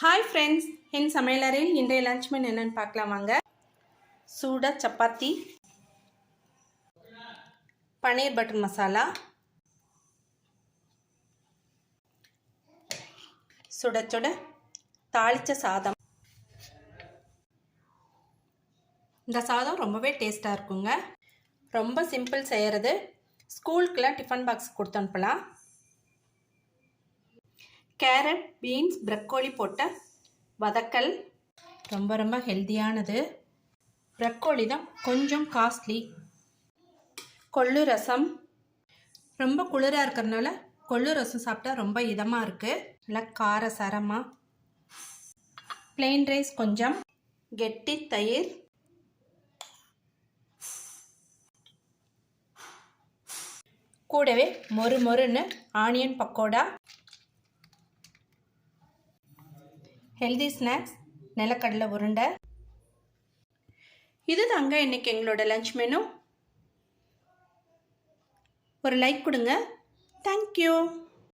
Hi friends என் சமையலறையில் இன்றைய lunch என்னென்னு பார்க்கலாம் வாங்க. சூட சப்பாத்தி பன்னீர் பட்டர் மசாலா சுட சுட தாளித்த சாதம். இந்த சாதம் ரொம்பவே டேஸ்ட்டாக இருக்குங்க. ரொம்ப சிம்பிள் செய்கிறது ஸ்கூலுக்கெலாம் டிஃபன் பாக்ஸ் கொடுத்து அனுப்பலாம். கேரட் பீன்ஸ் ப்ரக்கோலி போட்ட வதக்கல். ரொம்ப ரொம்ப ஹெல்த்தியானது ப்ரக்கோலி தான் கொஞ்சம் காஸ்ட்லி. கொள்ளு ரசம். ரொம்ப குளிராக இருக்கிறதுனால கொள்ளு ரசம் சாப்பிட்டா ரொம்ப இதமாக இருக்குது நல்லா கார சரமாக பிளெயின் ரைஸ் கொஞ்சம். கெட்டி தயிர். கூடவே மொறு மொறுன்னு ஆனியன் பக்கோடா. ஹெல்தி ஸ்நாக்ஸ் நிலக்கடலை உருண்டை. இது தாங்க இன்றைக்கி எங்களோட லஞ்ச் மெனு ஒரு லைக் கொடுங்க. Thank you